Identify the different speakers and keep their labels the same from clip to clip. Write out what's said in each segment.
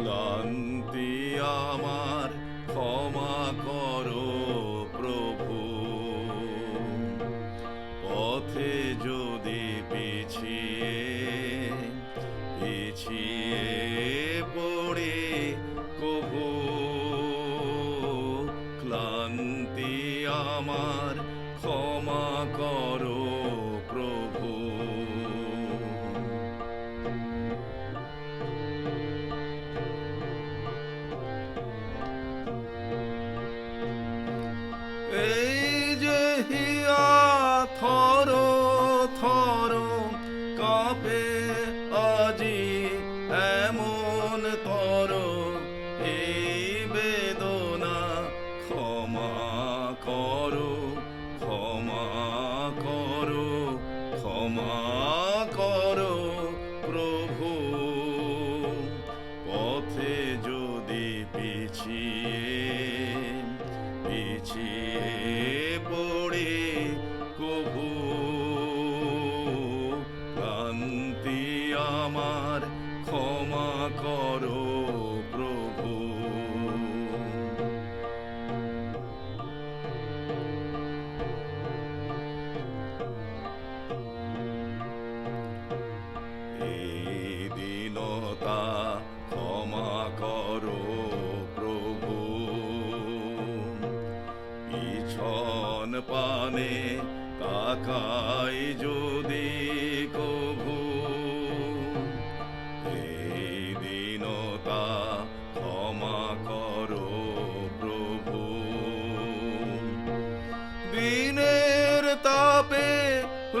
Speaker 1: ক্লান্তি আমার, ক্ষমা করো প্রভু। পথে যদি পিছিয়ে পিছিয়ে পড়ে কবু। ক্লান্তি আমার, ক্ষমা করো কাঁপে আজি এমন তর এই বেদনা, ক্ষমা করো ক্ষমা করো ক্ষমা করো, প্রভু। পথে যদি পিছিয়ে পিছিয়ে আমার ক্ষমা করো প্রভু। ক্ষমা করো প্রভু। পানে তাকাই যদি তাপে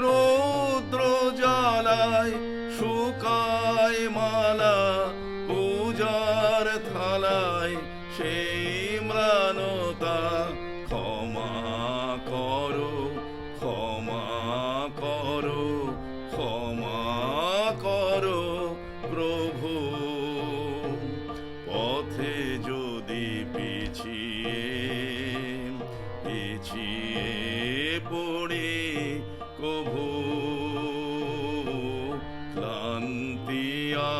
Speaker 1: রৌদ্র জ্বালায় শুকায় মালা পূজার থালায়। সেই ম্লানতা ক্ষমা করো।